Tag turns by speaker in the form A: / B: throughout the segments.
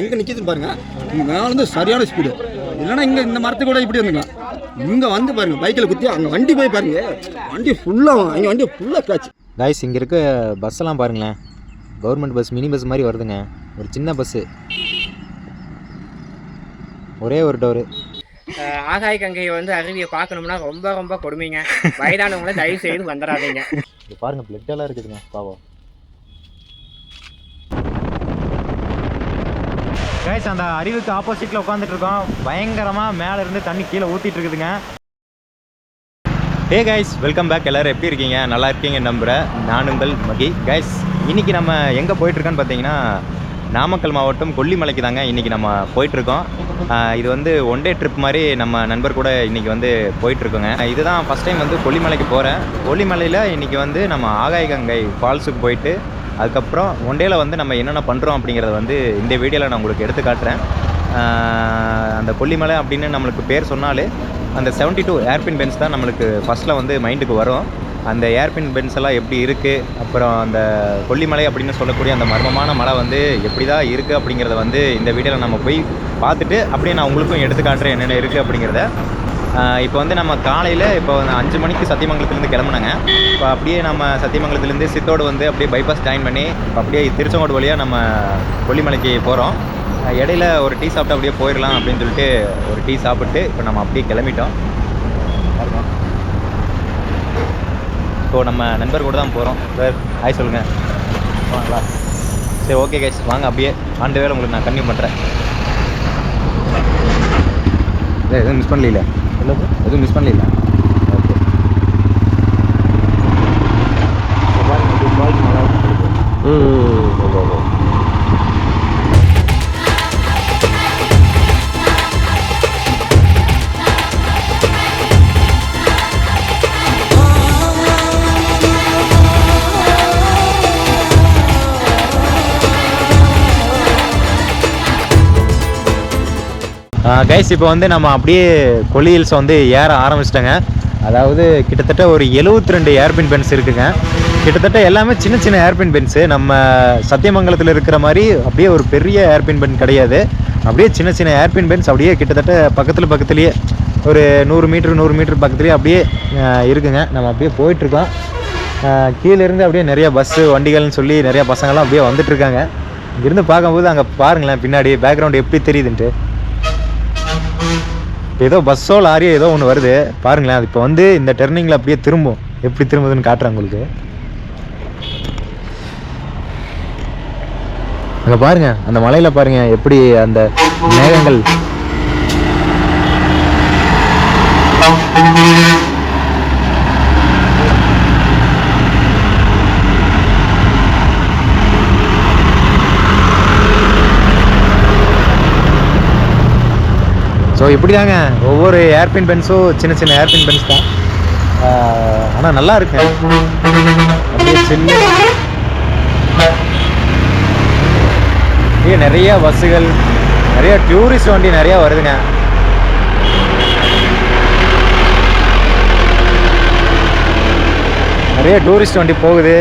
A: எங்கே நிற்கிதுன்னு பாருங்க. மேலே வந்து சரியான ஸ்பீடு இல்லைன்னா இங்கே இந்த மரத்து கூட இப்படி வந்துக்கலாம் இங்கே வந்து பாருங்க பைக்கில் குத்தி அங்கே வண்டி போய் பாருங்க. வண்டி ஃபுல்லாக அங்கே வண்டி ஃபுல்லாக கிராச்சு
B: காய்ஸ் இங்கே இருக்க பஸ்ஸெல்லாம் பாருங்களேன். கவர்மெண்ட் பஸ் மினி பஸ் மாதிரி வருதுங்க. ஒரு சின்ன பஸ்ஸு ஒரே ஒரு டோரு
C: ஆகாய கங்கையை வந்து அருவியை பார்க்கணும்னா ரொம்ப ரொம்ப கொடுமைங்க. வயதானவங்கள தயவு செய்து வந்துடாதீங்க
B: இது பாருங்க பிளட் எல்லாம் இருக்குதுங்க. பாவம். கைஸ் அந்த அருவிக்கு ஆப்போசிட்டில் உட்காந்துட்டு இருக்கோம் பயங்கரமாக மேலே இருந்து தண்ணி கீழே ஊற்றிட்டு இருக்குதுங்க ஹே கைஸ் வெல்கம் பேக் எல்லோரும் எப்படி இருக்கீங்க? நல்லா இருக்கீங்க நம்புகிறேன் நான் உங்கள் மகி. கைஸ் இன்றைக்கி நம்ம எங்கே போயிட்டுருக்கோன்னு பார்த்தீங்கன்னா நாமக்கல் மாவட்டம் கொல்லிமலைக்கு தாங்க இன்றைக்கி நம்ம போயிட்டுருக்கோம். இது வந்து ஒன் டே ட்ரிப் மாதிரி நம்ம நண்பர் கூட இன்றைக்கி வந்து போயிட்டுருக்கோங்க. இதுதான் ஃபஸ்ட் டைம் வந்து கொல்லிமலைக்கு போகிறேன் கொல்லிமலையில் இன்றைக்கி வந்து நம்ம ஆகாய கங்கை ஃபால்ஸுக்கு போயிட்டு அதுக்கப்புறம் ஒன் டேயில் வந்து நம்ம என்னென்ன பண்ணுறோம் அப்படிங்கிறத வந்து இந்த வீடியோவில் நான் உங்களுக்கு எடுத்து காட்டுறேன். அந்த கொல்லிமலை அப்படின்னு நம்மளுக்கு பேர் சொன்னாலே அந்த 72 டூ ஏர்பின் பென்ஸ் தான் நம்மளுக்கு ஃபஸ்ட்டில் வந்து மைண்டுக்கு வரும். அந்த ஏர்பின் பென்ஸ் எல்லாம் எப்படி இருக்குது அப்புறம் அந்த கொல்லிமலை அப்படின்னு சொல்லக்கூடிய அந்த மர்மமான மலை வந்து எப்படி தான் இருக்குது அப்படிங்கிறத வந்து இந்த வீடியோவில் நம்ம போய் பார்த்துட்டு அப்படியே நான் உங்களுக்கும் எடுத்து காட்டுறேன் என்னென்ன இருக்குது அப்படிங்கிறத. இப்போ வந்து நம்ம காலையில் இப்போ வந்து அஞ்சு மணிக்கு சத்தியமங்கலத்துலேருந்து கிளம்புனாங்க. இப்போ அப்படியே நம்ம சத்தியமங்கலத்துலேருந்து சித்தோடு வந்து அப்படியே பைபாஸ் ஜாயின் பண்ணி இப்போ அப்படியே திருச்செங்கோடு வழியாக நம்ம கொல்லிமலைக்கு போகிறோம் இடையில ஒரு டீ சாப்பிட்டு அப்படியே போயிடலாம் அப்படின்னு சொல்லிட்டு ஒரு டீ சாப்பிட்டு இப்போ நம்ம அப்படியே கிளம்பிட்டோம். இப்போ நம்ம நண்பர் கூட தான் போகிறோம் சார் ஹாய் சொல்லுங்கள் வாங்களா? சரி ஓகே கேஷ் வாங்க அப்படியே ஆண்டு வேலை உங்களுக்கு நான் கன்னியூ பண்ணுறேன் எதுவும் மிஸ் பண்ணல எதுவும் மிஸ் பண்ணல ஓகே. கைஸ் இப்போ வந்து நம்ம அப்படியே கொல்லி ஹில்ஸ் வந்து ஏற ஆரம்பிச்சிட்டோங்க. அதாவது கிட்டத்தட்ட ஒரு 72 ரெண்டு ஏர்பின் பென்ஸ் இருக்குங்க. கிட்டத்தட்ட எல்லாமே சின்ன சின்ன ஏர்பின் பென்ஸு நம்ம சத்தியமங்கலத்தில் இருக்கிற மாதிரி அப்படியே ஒரு பெரிய ஏர்பின் பென் கிடையாது. அப்படியே சின்ன சின்ன ஏர்பின் பென்ஸ் அப்படியே கிட்டத்தட்ட பக்கத்தில் பக்கத்துலேயே ஒரு நூறு மீட்ரு நூறு மீட்ரு பக்கத்துலேயே அப்படியே இருக்குங்க. நம்ம அப்படியே போயிட்டுருக்கோம். கீழே இருந்து அப்படியே நிறைய பஸ்ஸு வண்டிகள்னு சொல்லி நிறைய பசங்கள்லாம் அப்படியே வந்துட்டுருக்காங்க. இங்கிருந்து பார்க்கும்போது அங்கே பாருங்களேன் பின்னாடி பேக்ரவுண்ட் எப்படி தெரியுதுன்ட்டு. ஏதோ பஸ்ஸோ லாரியோ ஏதோ ஒன்று வருது. பாருங்களேன் அது இப்போ வந்து இந்த டெர்னிங்கில் அப்படியே திரும்பும். எப்படி திரும்புதுன்னு காட்டுறேன் உங்களுக்கு. அங்கே பாருங்க அந்த மலையில் பாருங்க எப்படி அந்த மேகங்கள். ஸோ இப்படி தாங்க ஒவ்வொரு ஏர்பின் பென்ஸும் சின்ன சின்ன ஏர்பின் பென்ஸ் தான். ஆனால் நல்லா இருக்கு. அப்படியே சில்லு. இங்கே நிறைய பஸ்ஸுகள் நிறைய டூரிஸ்ட் வண்டி நிறைய வருதுங்க. நிறைய டூரிஸ்ட் வண்டி போகுது.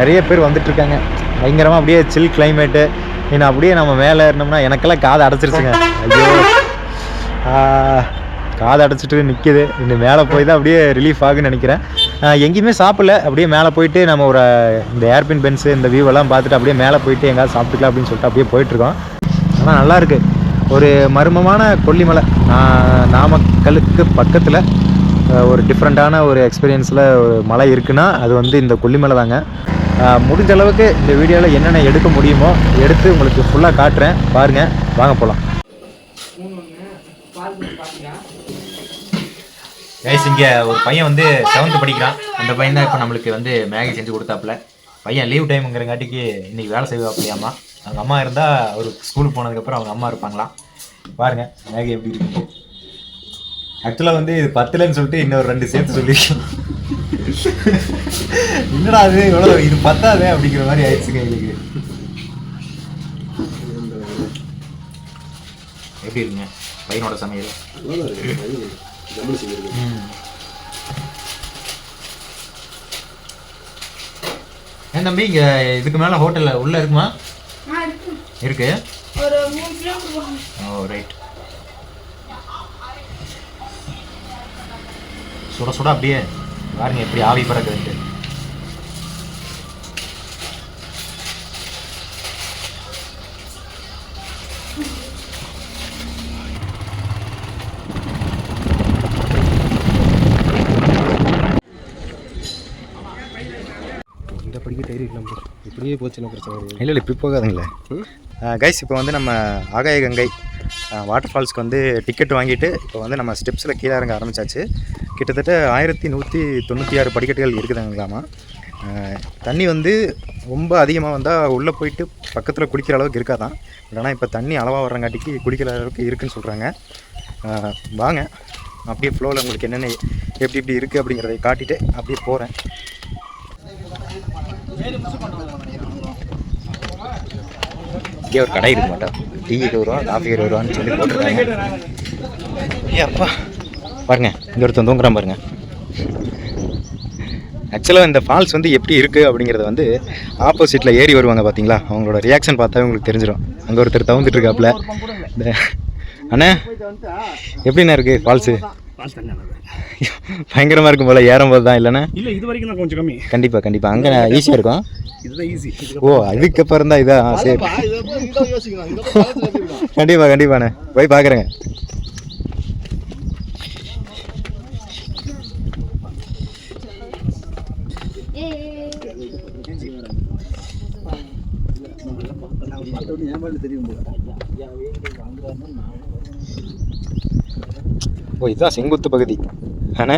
B: நிறைய பேர் வந்துட்டுருக்காங்க. பயங்கரமாக அப்படியே சில் கிளைமேட்டு இன்னும் அப்படியே நம்ம மேலே ஏறினோம்னா எனக்கெல்லாம் காதை அடைச்சிருச்சுங்க. ஐயோ. காதை அடைச்சிட்டு நிற்கிது இன்னும் மேலே போய் தான் அப்படியே ரிலீஃப் ஆகுன்னு நினைக்கிறேன். எங்கேயுமே சாப்பிடல. அப்படியே மேலே போயிட்டு நம்ம ஒரு இந்த ஏர்பின் பென்ஸு இந்த வியூவெல்லாம் பார்த்துட்டு அப்படியே மேலே போயிட்டு எங்கேயாவது சாப்பிட்டுக்கலாம் அப்படின்னு சொல்லிட்டு அப்படியே போயிட்டுருக்கோம் ஆனால் நல்லாயிருக்கு ஒரு மர்மமான கொல்லிமலை நான் நாமக்கலுக்கு பக்கத்தில் ஒரு டிஃப்ரெண்ட்டான ஒரு எக்ஸ்பீரியன்ஸில் ஒரு மலை இருக்குன்னா அது வந்து இந்த கொல்லிமலை தாங்க. முடிஞ்ச அளவுக்கு இந்த வீடியோவில் என்னென்ன எடுக்க முடியுமோ எடுத்து உங்களுக்கு ஃபுல்லாக காட்டுறேன். பாருங்கள் வாங்க போகலாம் கைஸ் இங்கே ஒரு பையன் வந்து செவன்த்து படிக்கிறான். அந்த பையன் தான் இப்போ நம்மளுக்கு வந்து மேகி செஞ்சு கொடுத்தாப்புல. பையன் லீவ் டைமுங்கிறங்காட்டிக்கு இன்னைக்கு வேலை செய்வாப்பிலையாமா? அவங்க அம்மா இருந்தால் அவர் ஸ்கூலுக்கு போனதுக்கப்புறம் அவங்க அம்மா இருப்பாங்களாம் பாருங்க மேகி எப்படி இருக்கு. ஆக்சுவலாக வந்து இது பத்துலன்னு சொல்லிட்டு இன்னொரு ரெண்டு சேர்த்து சொல்லியிருக்கோம் என்னடா அது இவ்வளோ இது பத்தாதே அப்படிங்கிற மாதிரி ஆயிடுச்சுங்க எங்களுக்கு எப்படி இருக்குங்க பையனோட சமையல். ம். ஏன் தம்பி இங்க இதுக்கு மேல ஹோட்டல்ல உள்ள இருக்குமா? இருக்கு. ஓ ரைட் சுட சுட அப்படியே பாருங்க எப்படி ஆவி பறக்குதுன்ட்டு.
D: இப்படியே போச்சுன்னா பிரச்சனை இல்லை
B: இப்படி போகாதுங்களே. கைஸ் இப்போ வந்து நம்ம ஆகாய கங்கை வாட்டர் ஃபால்ஸ்க்கு வந்து டிக்கெட் வாங்கிட்டு இப்போ வந்து நம்ம ஸ்டெப்ஸில் கீழே இறங்க ஆரம்பிச்சாச்சு. கிட்டத்தட்ட ஆயிரத்தி நூற்றி தொண்ணூற்றி ஆறு படிக்கட்டுகள் இருக்குதுங்களாமா. தண்ணி வந்து ரொம்ப அதிகமாக வந்தால் உள்ளே போயிட்டு பக்கத்தில் குளிக்கிற அளவுக்கு இருக்காதான். பட் ஆனால் இப்போ தண்ணி அளவாக வர்றங்காட்டிக்கு குளிக்கிற அளவுக்கு இருக்குன்னு சொல்கிறாங்க வாங்க. அப்படியே ஃப்ளோவில் உங்களுக்கு என்னென்ன எப்படி எப்படி இருக்குது அப்படிங்கிறதை காட்டிட்டு அப்படியே போகிறேன் இங்கே ஒரு கடை இருக்க மாட்டா. டீ இருபது ரூபா காஃபி இருபது ரூபான்னு சொல்லி போட்டிருக்காங்க. ஏ அப்பா பாருங்க இங்கே ஒருத்தன் தூங்குறான் பாருங்க. ஆக்சுவலாக இந்த ஃபால்ஸ் வந்து எப்படி இருக்குது அப்படிங்கிறத வந்து ஆப்போசிட்டில் ஏறி வருவாங்க பார்த்தீங்களா அவங்களோட ரியாக்ஷன் பார்த்தா உங்களுக்கு தெரிஞ்சிடும் அங்கே ஒருத்தர் தவுந்துட்டு இருக்காப்புல. இந்த அண்ணே எப்படிண்ணே இருக்குது ஃபால்ஸு பயங்கரமாக இருக்கும் போல் ஏறும்போது தான் இல்லைண்ணே
D: இல்லை இது வரைக்கும் நான் கொஞ்சம் கம்மி.
B: கண்டிப்பாக கண்டிப்பாக அங்கே ஈஸியாக இருக்கும்.
D: இதுதான் ஈஸி
B: ஓ அதுக்கப்புறம் தான் இதா? சரி. கண்டிப்பா கண்டிப்பாண்ணே போய் பார்க்குறேங்க ஓ இதுதான் செங்குத்து பகுதி. அண்ணே.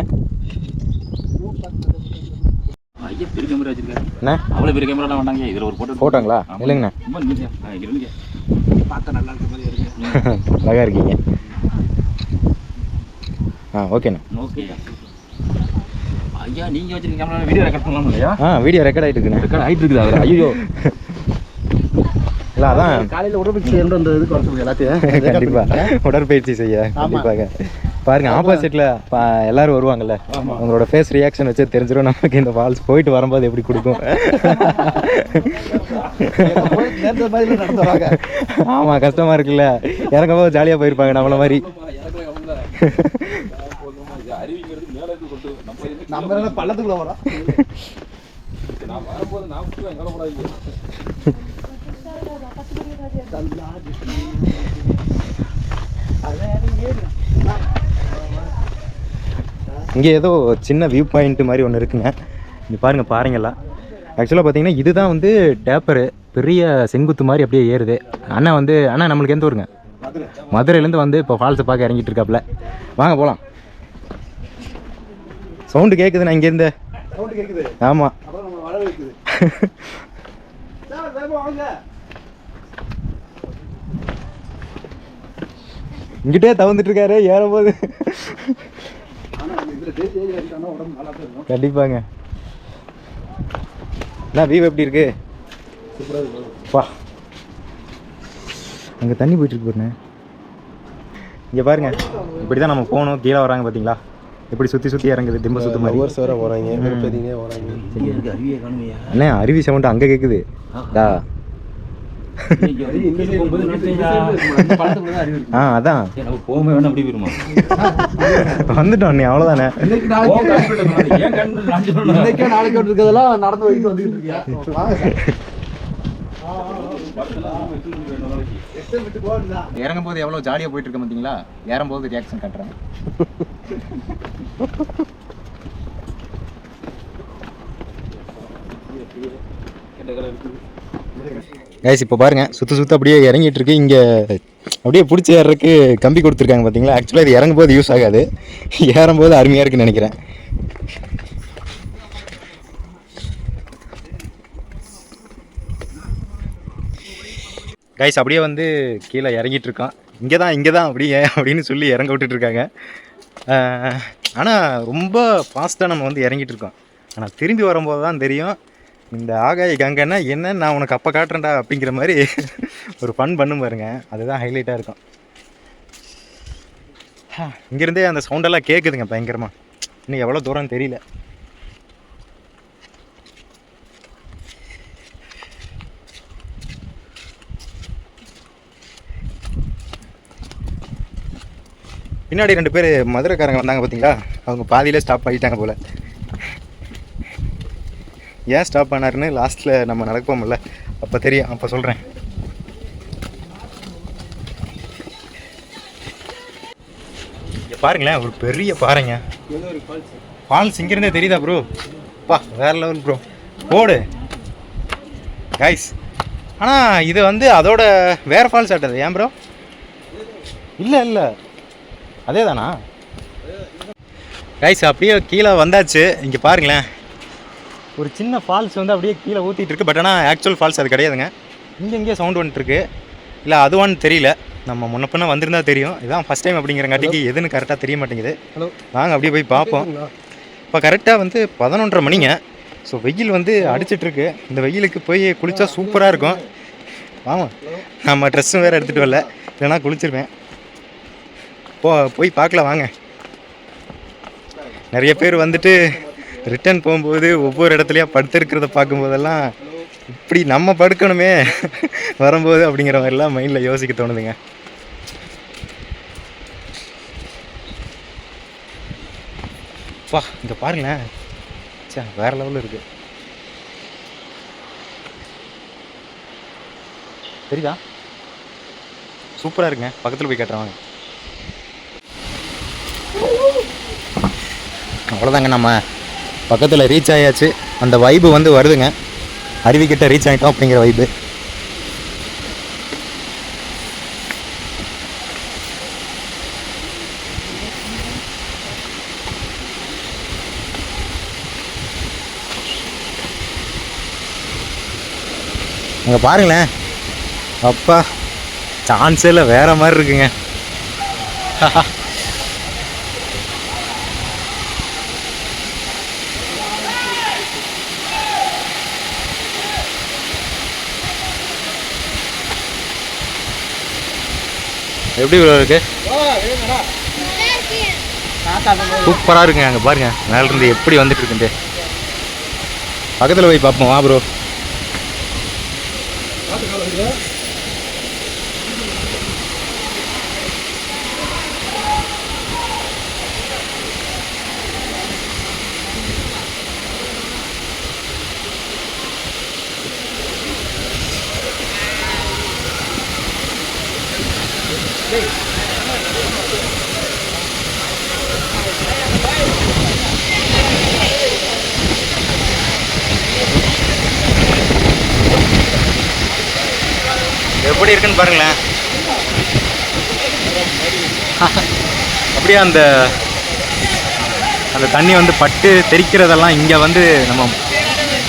E: அவ்வளோ பெரிய கேமரா வேண்டாங்க. இதில் ஒரு போட்டோ
B: போட்டோங்களா? இல்லைங்கண்ணே.
E: ரொம்ப நிமிஷம் இருங்க. பார்க்க நல்லா இருக்க மாதிரி இருக்கு.
B: அழகாக இருக்கீங்க. ஆ ஓகேண்ணே.
E: ஓகே. ஐயா நீங்க வச்சிருக்க கேமரா வீடியோ ரெக்கார்ட் பண்ணலாம் இல்லையா?
B: ஆ வீடியோ ரெக்கார்ட் இருக்குண்ணே
E: ரெக்கார்ட் ஆயிட்டு இருக்குது அவர் ஐயோ.
B: இல்லை அதான்.
D: காலையில் உடற்பயிற்சி என்று அந்த இதுக்கு வர எல்லாத்தையும்.
B: கண்டிப்பா. உடற்பயிற்சி செய்ய கண்டிப்பாக. பாருங்க ஆப்போசிட்ல எல்லாரும் வருவாங்கல்ல. உங்களோட ஃபேஸ் ரியாக்ஷன் வச்சு தெரிஞ்சிடும் நமக்கு இந்த ஃபால்ஸ் போயிட்டு வரும்போது எப்படி கொடுக்கும். ஆமா கஷ்டமா இருக்குல்ல. இறங்கும் போது ஜாலியா போயிருப்பாங்க நம்மள மாதிரி.
D: நம்ம என்ன பள்ளத்துக்குள்ள வரோம்.
B: இங்கே ஏதோ சின்ன வியூ பாயிண்ட் மாதிரி ஒன்று இருக்குங்க. இங்கே பாருங்க பாருங்கலாம் ஆக்சுவலாக பார்த்தீங்கன்னா இதுதான் வந்து டேப்பரு. பெரிய செங்குத்து மாதிரி அப்படியே ஏறுது. அண்ணா வந்து அண்ணா நம்மளுக்கு எந்த ஊருங்க? மதுரையிலேருந்து வந்து இப்போ ஃபால்ஸை பார்க்க இறங்கிட்டு இருக்காப்புல. வாங்க போகலாம் சவுண்டு கேட்குதுண்ணா இங்கேருந்து?
D: சவுண்டு கேட்குது
B: ஆமாம் இங்கிட்டே தவந்துட்டு இருக்காரு ஏறும்போது. கண்டிப்பாங்க. என்ன வியூ எப்படி இருக்கு? பா அங்கே தண்ணி போயிட்டு இருக்கு பாருங்க இங்கே பாருங்க. இப்படி தான் நம்ம போகணும். கீழே வராங்க பார்த்தீங்களா எப்படி சுற்றி சுற்றி இறங்குது? திம்ப சுத்து மாதிரி.
D: ஒவ்வொரு சேர போகிறாங்க பெரியங்க வராங்க
E: அருவியே காணுமையா
B: அண்ணே அருவி சவுண்ட் அங்கே கேட்குது டா. ஆ அதான்
E: அப்படி
B: வந்துட்டோம் நீ அவ்வளோதானே
D: நாளைக்கு
E: கண்டிப்பா
D: இன்னைக்கே நாளைக்கு இருக்கிறதெல்லாம் நடந்து போயிட்டு வந்துட்டு இருக்கியா
B: இறங்கும் போது எவ்வளோ ஜாலியாக போயிட்டு இருக்க பார்த்தீங்களா ஏறும்போது ரியாக்ஷன் காட்டுறேன் கைஸ் இப்போ பாருங்க சுற்று சுற்று அப்படியே இறங்கிட்டு இருக்கு. இங்கே அப்படியே பிடிச்சி ஏறக்கு கம்பி கொடுத்துருக்காங்க பார்த்தீங்களா ஆக்சுவலாக இது இறங்கும் போது யூஸ் ஆகாது. ஏறும்போது அருமையாக இருக்குன்னு நினைக்கிறேன். கைஸ் அப்படியே வந்து கீழே இறங்கிட்டு இருக்கான் இங்கே தான் இங்கே தான் அப்படியே அப்படின்னு சொல்லி இறங்க விட்டுட்ருக்காங்க ஆனால் ரொம்ப ஃபாஸ்ட்டாக நம்ம வந்து இறங்கிட்டு இருக்கோம். ஆனால் திரும்பி வரும்போது தான் தெரியும். இந்த ஆகாய கங்கைன்னா என்ன? நான் உனக்கு அப்போ காட்டுறேன்டா அப்படிங்கிற மாதிரி ஒரு ஃபன் பண்ணும் பாருங்க. அதுதான் ஹைலைட்டாக இருக்கும். இங்கேருந்தே அந்த சவுண்டெல்லாம் கேட்குதுங்க பயங்கரமாக இன்னும் எவ்வளோ தூரம் தெரியல. பின்னாடி ரெண்டு பேர் மதுரைக்காரங்க வந்தாங்க பார்த்தீங்களா அவங்க பாதியிலே ஸ்டாப் ஆகிட்டாங்க போல். ஏன் ஸ்டாப் பண்ணாருன்னு லாஸ்ட்டில் நம்ம நடப்போம்ல அப்போ தெரியும். அப்போ சொல்கிறேன் இங்கே பாருங்களேன் ஒரு பெரிய பாறைங்க. ஃபால்ஸ் இங்கேருந்தே தெரியுதா ப்ரோ பா வேறு லெவல் ப்ரோ போடு. கைஸ் ஆனால் இது வந்து அதோட வேறு ஃபால்ஸ் ஆட்டது. ஏன் ப்ரோ இல்லை இல்லை. அதே தானா கைஸ் அப்படியே கீழே வந்தாச்சு. இங்கே பாருங்களேன். ஒரு சின்ன ஃபால்ஸ் வந்து அப்படியே கீழே ஊற்றிட்டு இருக்கு. பட் ஆனால் ஆக்சுவல் ஃபால்ஸ் அது கிடையாதுங்க. இங்கே இங்கே சவுண்ட் வந்துட்டுருக்கு. இல்லை அதுவான்னு தெரியல. நம்ம முன்ன பின்ன வந்திருந்தா தெரியும். இதான் ஃபஸ்ட் டைம் அப்படிங்கிறங்காட்டிக்கு எதுன்னு கரெக்டாக தெரிய மாட்டேங்குது.
A: ஹலோ
B: வாங்க அப்படியே போய் பார்ப்போம். இப்போ கரெக்டாக வந்து பதினொன்றரை மணிங்க. ஸோ வெயில் வந்து அடிச்சிட்டு இருக்கு இந்த வெயிலுக்கு போய் குளிச்சா சூப்பராக இருக்கும். வாங்க நம்ம ட்ரெஸ்ஸும் வேறு எடுத்துகிட்டு வரல. இல்லைன்னா குளிச்சிருவேன். போ போய் பார்க்கலாம் வாங்க. நிறைய பேர் வந்துட்டு ரிட்டர்ன் போகும்போது ஒவ்வொரு இடத்துலையா படுத்திருக்கிறத பார்க்கும்போதெல்லாம் இப்படி நம்ம படுக்கணுமே வரும்போது அப்படிங்கிற மாதிரிலாம் மைண்டில் யோசிக்க தோணுதுங்க. வா இங்கே பாருங்களேன் சே வேற லெவலில் இருக்கு. தெரியுதா? சூப்பராக இருக்குங்க. பக்கத்தில் போய் கேட்டுறவங்க அவ்வளோதாங்க நம்ம. பக்கத்தில் ரீச் ஆயாச்சு. அந்த வைப்பு வந்து வருதுங்க. அருவிக்கிட்ட ரீச் ஆகிட்டோம் அப்படிங்கிற வைப்பு அங்கே பாருங்களேன். அப்பா சான்ஸே இல்லை வேற மாதிரி இருக்குங்க. எப்படி ப்ரோ இருக்கு? சூப்பராக இருக்குங்க அங்கே பாருங்க. மேலேருந்து எப்படி வந்துட்டு இருக்குன்ட்டு பக்கத்தில் போய் பார்ப்போம் வா ப்ரோ எப்படி இருக்குன்னு பாருங்களேன். அப்படியே அந்த அந்த தண்ணி வந்து பட்டு தெறிக்கிறதெல்லாம் இங்கே வந்து நம்ம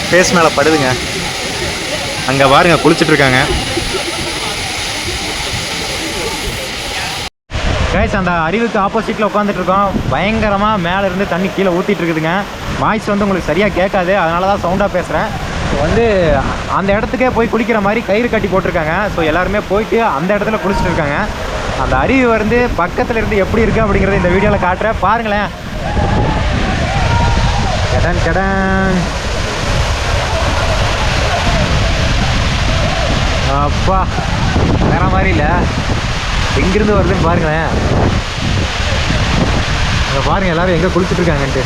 B: ஃபேஸ் மேலே படுதுங்க. அங்கே பாருங்க குளிச்சுட்ருக்காங்க கைஸ் அந்த அறிவுக்கு ஆப்போசிட்டில் உட்காந்துட்டு இருக்கோம். பயங்கரமாக மேலே இருந்து தண்ணி கீழே ஊற்றிட்டு இருக்குதுங்க. வாய்ஸ் வந்து உங்களுக்கு சரியாக கேட்காது. அதனால தான் சவுண்டாக பேசுகிறேன் வந்து அந்த இடத்துக்கே போய் குளிக்கிற மாதிரி கயிறு கட்டி போட்டிருக்காங்க. ஸோ எல்லாருமே போயிட்டு அந்த இடத்துல குளிச்சுட்டு இருக்காங்க. அந்த அருவி வந்து பக்கத்தில் இருந்து எப்படி இருக்குது அப்படிங்கிறத இந்த வீடியோவில் காட்டுறேன். பாருங்களேன். கடன் கடன். அப்பா வேற மாதிரி இல்லை. எங்கிருந்து வருதுன்னு பாருங்களேன். அங்கே பாருங்கள் எல்லோரும் எங்கே குளிச்சுட்டு இருக்காங்கன்ட்டு.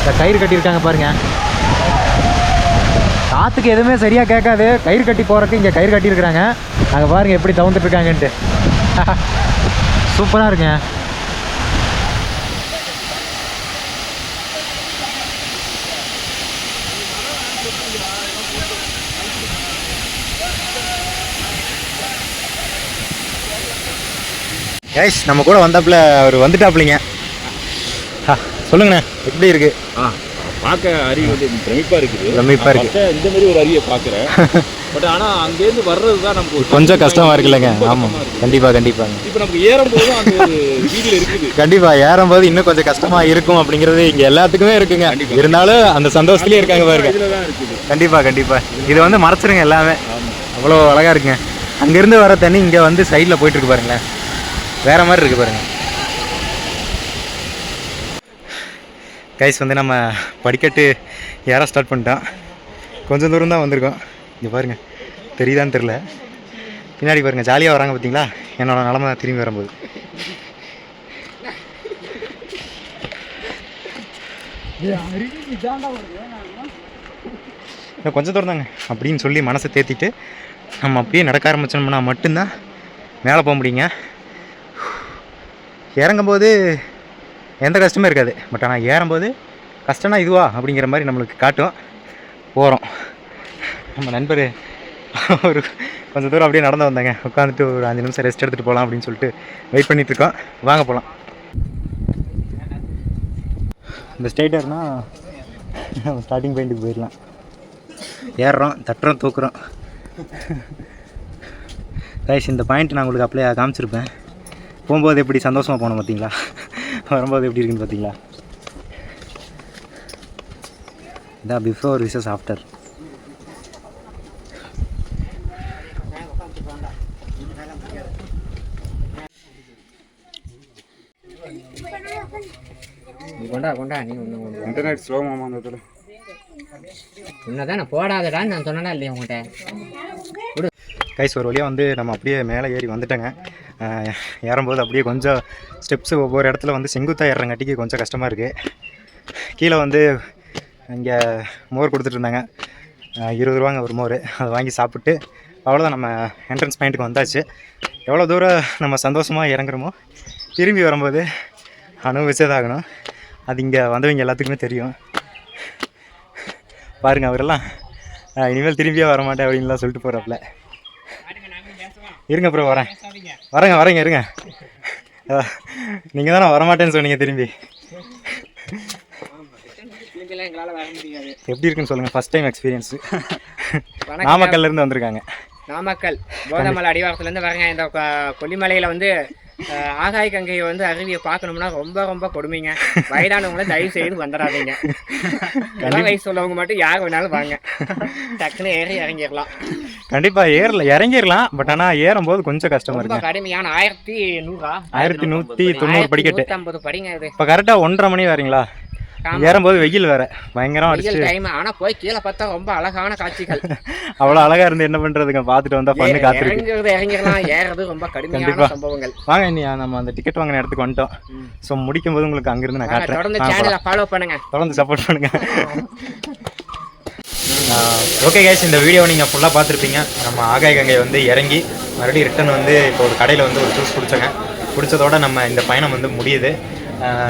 B: இந்த கயிறு கட்டியிருக்காங்க பாருங்கள் காற்றுக்கு எதுவுமே சரியாக கேட்காது. கயிறு கட்டி போகிறதுக்கு இங்கே கயிறு கட்டியிருக்கிறாங்க அங்கே பாருங்க எப்படி தவுந்துட்டு இருக்காங்கன்ட்டு. சூப்பராக இருக்குங்க. கைஸ் நம்ம கூட வந்தாப்புல அவர் வந்துட்டாப்லிங்க ஆ, சொல்லுங்கண்ணே எப்படி இருக்கு?
E: ஆ பார்க்க அருவி வந்து பிரமிப்பா இருக்குது.
B: பிரமிப்பா இருக்கு.
E: நான் first இந்த மாதிரி ஒரு அருவியை பார்க்குறேன். பட் ஆனா அங்கேருந்து வர்றது தான் நமக்கு
B: கொஞ்சம் கஷ்டமா இருக்குல்லங்க. ஆமாம். கண்டிப்பாக கண்டிப்பாங்க
E: இப்போ நமக்கு ஏறும் போதும் அந்த ஒரு வீதியில் இருக்குது.
B: கண்டிப்பா ஏறும்போது இன்னும் கொஞ்சம் கஷ்டமா இருக்கும் அப்படிங்கிறது இங்க எல்லாத்துக்குமே இருக்குங்க. இருந்தாலும் அந்த சந்தோஷத்துலயே இருக்காங்க பாருங்க.
E: இதில் தான் இருக்குது.
B: கண்டிப்பா கண்டிப்பா. இது வந்து மறைச்சிருங்க எல்லாமே. அவ்வளோ அழகா இருக்குங்க. அங்கிருந்து வர தண்ணி இங்க வந்து சைடில் போயிட்டு இருக்கு பாருங்களேன். வேற மாதிரி இருக்கு பாருங்க. கைஸ் வந்து நம்ம படிக்கட்டு ஏற ஸ்டார்ட் பண்ணிட்டோம் கொஞ்சம் தூரம் தான் வந்திருக்கோம். இங்கே பாருங்கள் தெரியுதான்னு தெரில பின்னாடி பாருங்கள் ஜாலியாக வராங்க பார்த்தீங்களா என்னோடய நிலமை திரும்பி வரும்போது. இன்னும் கொஞ்சம் தூரம் தாங்க. அப்படின்னு சொல்லி மனசை தேத்திட்டு நம்ம அப்படியே நடக்க ஆரம்பிச்சோம்னா மட்டும்தான் மேலே போக முடியுங்க. இறங்கும்போது எந்த கஷ்டமும் இருக்காது. பட் ஆனால் ஏறும்போது கஷ்டம்னா இதுவா அப்படிங்கிற மாதிரி நம்மளுக்கு காட்டும். போகிறோம் நம்ம நண்பர் ஒரு கொஞ்சம் தூரம் அப்படியே நடந்து வந்தாங்க. உட்காந்துட்டு ஒரு அஞ்சு நிமிஷம் ரெஸ்ட் எடுத்துகிட்டு போகலாம் அப்படின்னு சொல்லிட்டு வெயிட் பண்ணிகிட்ருக்கோம் வாங்க போகலாம் இந்த ஸ்டேட்டர்னா ஸ்டார்டிங் பாயிண்ட்டுக்கு போயிடலாம். ஏறுறோம் தட்டுறோம் தூக்குறோம். கைஸ் இந்த பாயிண்ட் நான் உங்களுக்கு அப்ளை காமிச்சிருப்பேன். போகும்போது எப்படி சந்தோஷமாக போனோம் பார்த்தீங்களா? வரும்போது எப்படி இருக்குன்னு பார்த்தீங்களா இதான் பிஃபோர் விசஸ் ஆஃப்டர்
C: கொண்டா கொண்டா நீ ஒன்று கொண்டு
D: இன்டர்நெட் ஸ்லோ மாமா அந்த இடத்துல.
C: உன்னதானே போடாதடான்னு நான் சொன்னேனா இல்லையா உங்கள்கிட்ட
B: கைஸ் ஒரு வழியாக வந்து நம்ம அப்படியே மேலே ஏறி வந்துட்டோங்க. ஏறும்போது அப்படியே கொஞ்சம் ஸ்டெப்ஸு ஒவ்வொரு இடத்துல வந்து செங்குத்தாக ஏறுறங்காட்டிக்கு கொஞ்சம் கஷ்டமாக இருக்குது கீழே வந்து இங்கே மோர் கொடுத்துட்டு இருந்தாங்க இருபது ரூபாங்க ஒரு மோர். அதை வாங்கி சாப்பிட்டு அவ்வளோதான் நம்ம என்ட்ரன்ஸ் பாயிண்ட்டுக்கு வந்தாச்சு. எவ்வளோ தூரம் நம்ம சந்தோஷமாக இறங்குறோமோ திரும்பி வரும்போது அனுபவிச்சதாகணும் அது இங்கே வந்தவங்க எல்லாத்துக்குமே தெரியும். பாருங்கள் அவரெல்லாம் இனிமேல் திரும்பியே வர மாட்டேன் அப்படின்லாம் சொல்லிட்டு போகிறாப்புல இருங்க ப்ரோ வரேன். வரேங்க வரேங்க இருங்க. நீங்கள் தானே வரமாட்டேன்னு சொன்னீங்க திரும்பி. எப்படி இருக்குன்னு சொல்லுங்கள் ஃபஸ்ட் டைம் எக்ஸ்பீரியன்ஸு. நாமக்கல்லேருந்து வந்திருக்காங்க.
C: நாமக்கல் போதமலை அடிவாரத்துலேருந்து வரங்க. இந்த கொல்லிமலையில் வந்து ஆகாய கங்கையை வந்து அருவியை பார்க்கணும்னா ரொம்ப ரொம்ப கொடுமைங்க. வயதானவங்கள தயவு செய்து வந்துடாதீங்க. இளம் வயசு உள்ளவங்க மட்டும் யார் வேணாலும் வாங்க. டக்குன்னு ஏறி இறங்கிடலாம்.
B: கண்டிப்பாக ஏறல இறங்கிடலாம். பட் ஆனால் ஏறும்போது கொஞ்சம் கஷ்டமாக
C: ரொம்ப
B: இருக்குங்க.
C: கடுமையான ஆயிரத்தி நூறா?
B: ஆயிரத்தி நூற்றி தொண்ணூறு படிக்கட்டு.
C: நூற்றம்பது படிங்க
B: இப்போ கரெக்டாக ஒன்றரை மணி வரீங்களா. ஏறும்போது வெயில் வேற. பயங்கரம் அடிச்சு
C: டைம் ஆனா போய் கீழே பார்த்தா ரொம்ப அழகான காட்சிகள்.
B: அவ்வளோ அழகாக இருந்து என்ன பண்ணுறதுங்க பார்த்துட்டு வந்தால் பண்ணு காத்திருக்கு.
C: இறங்குறது இறங்கிடலாம். ஏறது ரொம்ப கடுமையான. சம்பவங்கள்.
B: வாங்க நீ நம்ம அந்த டிக்கெட் வாங்கின இடத்துக்கு வந்துட்டோம். ஸோ முடிக்கும் போது உங்களுக்கு அங்கிருந்து நான்
C: வாங்க,
B: காட்டுறேன்.
C: தொடர்ந்து சேனலை ஃபாலோ பண்ணுங்க.
B: தொடர்ந்து சப்போர்ட் பண்ணுங்க. ஓகே கேஸ் இந்த வீடியோ நீங்கள் ஃபுல்லாக பார்த்துருப்பீங்க. நம்ம ஆகாய கங்கை வந்து இறங்கி மறுபடியும் ரிட்டன் வந்து இப்போ ஒரு கடையில் வந்து ஒரு ஜூஸ் குடிச்சோங்க. குடிச்சதோட நம்ம இந்த பயணம் வந்து முடியுது.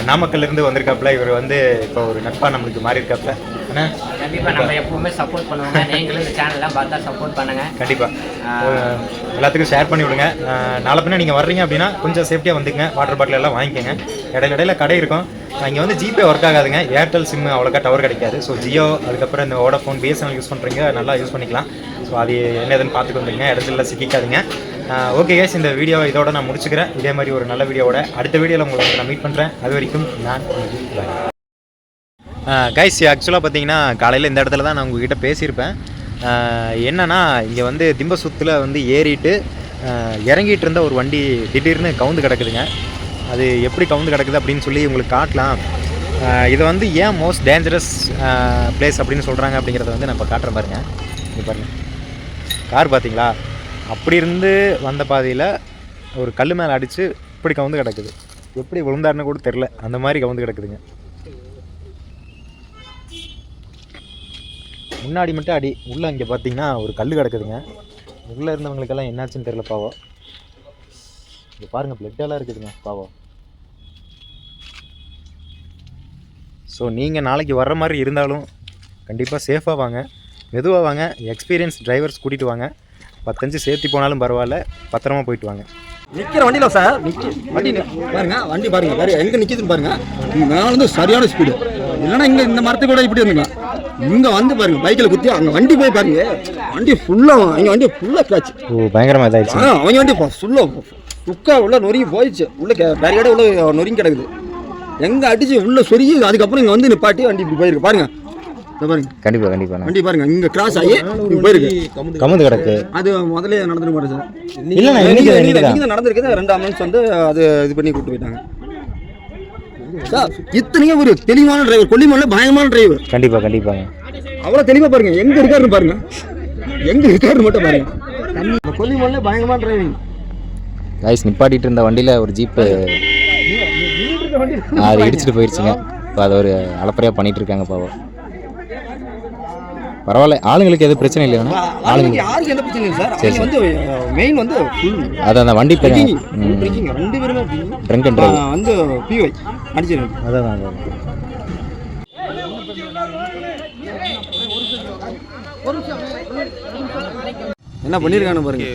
B: நாமக்கல்லேருந்து வந்திருக்காப்புல. இவர் வந்து இப்போ ஒரு நட்பாக நம்மளுக்கு மாறி இருக்காப்புல என்ன
C: கண்டிப்பா நம்ம எப்பவுமே சப்போர்ட் பண்ணுவாங்க. நீங்களும் இந்த சேனல்லாம் பார்த்தா சப்போர்ட் பண்ணுங்க.
B: கண்டிப்பாக எல்லாத்துக்கும் ஷேர் பண்ணி விடுங்க. நாளை பின்ன நீங்கள் வர்றீங்க அப்படின்னா கொஞ்சம் சேஃப்டியாக வந்துக்குங்க. வாட்டர் பாட்டில் எல்லாம் வாங்கிக்கோங்க. இடையில இடையில கடை இருக்கும். இங்கே வந்து ஜிபே ஒர்க் ஆகாதுங்க. ஏர்டெல் சிம் அவ்வளோக்கா டவர் கிடைக்காது. ஸோ ஜியோ அதுக்கப்புறம் இந்த வோடஃபோன் பிஎஸ்என்எல் யூஸ் பண்ணுறீங்க நல்லா யூஸ் பண்ணிக்கலாம். ஸோ அது என்ன ஏதுன்னு பார்த்துட்டு வந்துருங்க இடத்துல சிக்கிக்காதீங்க. ஓகே கேஸ் இந்த வீடியோ இதோட நான் முடிச்சுக்கிறேன். இதே மாதிரி ஒரு நல்ல வீடியோவோட அடுத்த வீடியோவில் உங்களுக்கு நான் மீட் பண்ணுறேன் அது வரைக்கும் நான் கைஸ் ஆக்சுவலாக பார்த்தீங்கன்னா காலையில் இந்த இடத்துல தான் நான் உங்ககிட்ட பேசியிருப்பேன். என்னன்னா இங்கே வந்து திம்பசுத்தில் வந்து ஏறிட்டு இறங்கிட்டு இருந்த ஒரு வண்டி திடீர்னு கவுந்து கிடக்குதுங்க. அது எப்படி கவுந்து கிடக்குது அப்படின்னு சொல்லி உங்களுக்கு காட்டலாம். இதை வந்து ஏன் மோஸ்ட் டேஞ்சரஸ் பிளேஸ் அப்படின்னு சொல்கிறாங்க அப்படிங்கிறத வந்து நான் இப்போ காட்டுறேன் பாருங்கள் இங்க பாருங்கள் கார் பார்த்தீங்களா? அப்படி இருந்து வந்த பாதையில் ஒரு கல் மேலே அடித்து இப்படி கவுந்து கிடக்குது. எப்படி விழுந்தாருன்னு கூட தெரில அந்த மாதிரி கவுந்து கிடக்குதுங்க. முன்னாடி மட்டும் அடி. உள்ளே இங்கே பார்த்தீங்கன்னா ஒரு கல் கிடக்குதுங்க. உள்ளே இருந்தவங்களுக்கெல்லாம் என்னாச்சுன்னு தெரில பாவம். இங்கே பாருங்கள் பிளட்டெல்லாம் இருக்குதுங்க பாவம். ஸோ நீங்கள் நாளைக்கு வர்ற மாதிரி இருந்தாலும் கண்டிப்பாக சேஃபாக வாங்க. மெதுவாக வாங்க. எக்ஸ்பீரியன்ஸ் டிரைவர்ஸ் கூட்டிகிட்டு வாங்க. பத்தஞ்சு சேர்த்து போனாலும் பரவாயில்ல. பத்திரமா போயிட்டு வாங்க.
A: நிக்கிற வண்டியில சார். நிக்க. வண்டி பாருங்க வண்டி பாருங்க. பாருங்க எங்க நிக்குதுன்னு பாருங்க. மேல வந்து சரியான ஸ்பீடு இல்லைன்னா இங்க இந்த மரத்துக்கு கூட இப்படி இருந்துக்கலாம். இங்க வந்து பாருங்க பைக்கில் குத்தி அங்க வண்டி போய் பாருங்க. வண்டி ஃபுல்லா அவங்க வண்டி ஃபுல்லா கிராச்சு
B: ஓ பயங்கரமாக இதாகிடுச்சு
A: ஆ அவங்க வண்டி ஃபுல்லா சுக்கா உள்ள நொறுங்கி போயிடுச்சு. உள்ள பேரிகாட உள்ள நொறுங்கி கிடக்குது. எங்க அடிச்சு உள்ள சொருகி அதுக்கப்புறம் இங்க வந்து நிப்பாட்டி வண்டி இப்படி போயிருக்கு. பாருங்க பாருங்க.
B: கண்டிப்பாக கண்டிப்பாக
A: வண்டி பாருங்க இங்க கிராஸ் ஆகி போயிருக்கு.
B: கமுந்து கிடக்கு.
A: அது முதல்ல நடந்துட்டு மாட்டேன் சார்
B: இல்லைண்ணா இன்னைக்கு
A: நடந்திருக்குது ரெண்டு ஆம்புலன்ஸ் வந்து அது இது பண்ணி கூட்டு போயிட்டாங்க. சார் இத்தனையும் ஒரு தெளிவான டிரைவர் கொல்லிமலையில் பயங்கரமான டிரைவர்
B: கண்டிப்பாக கண்டிப்பாங்க
A: அவ்வளோ தெளிவாக பாருங்க. எங்க இருக்காருன்னு பாருங்க. எங்க இருக்காருன்னு மட்டும் பாருங்க. கொல்லிமலையில் பயங்கரமான டிரைவிங்
B: கைஸ் நிப்பாட்டிட்டு இருந்த வண்டியில் ஒரு ஜீப்பு அது இடிச்சிட்டு போயிடுச்சுங்க இப்போ அதை ஒரு அலப்பறையாக பண்ணிட்டு இருக்காங்க பாவம். பரவாயில்ல. ஆளுங்களுக்கு எதுவும் பிரச்சனை இல்லையாண்ணா
A: ஆளுங்க.
B: ஆளுங்க
A: யாருக்கு எந்த பிரச்சனையும் இல்லை சார்.
B: சரி,
A: வந்து மெயின் வந்து ஃபுல்
B: அது அந்த வண்டி
A: ட்ரெக்கிங் ரெண்டு பேருமே
B: ட்ரங்க் அண்ட் டிரைவ்
A: வந்து பிஒய் அடிச்சிருக்கு
B: அதான் அதான்
A: என்ன பண்ணியிருக்கானு பாருங்க.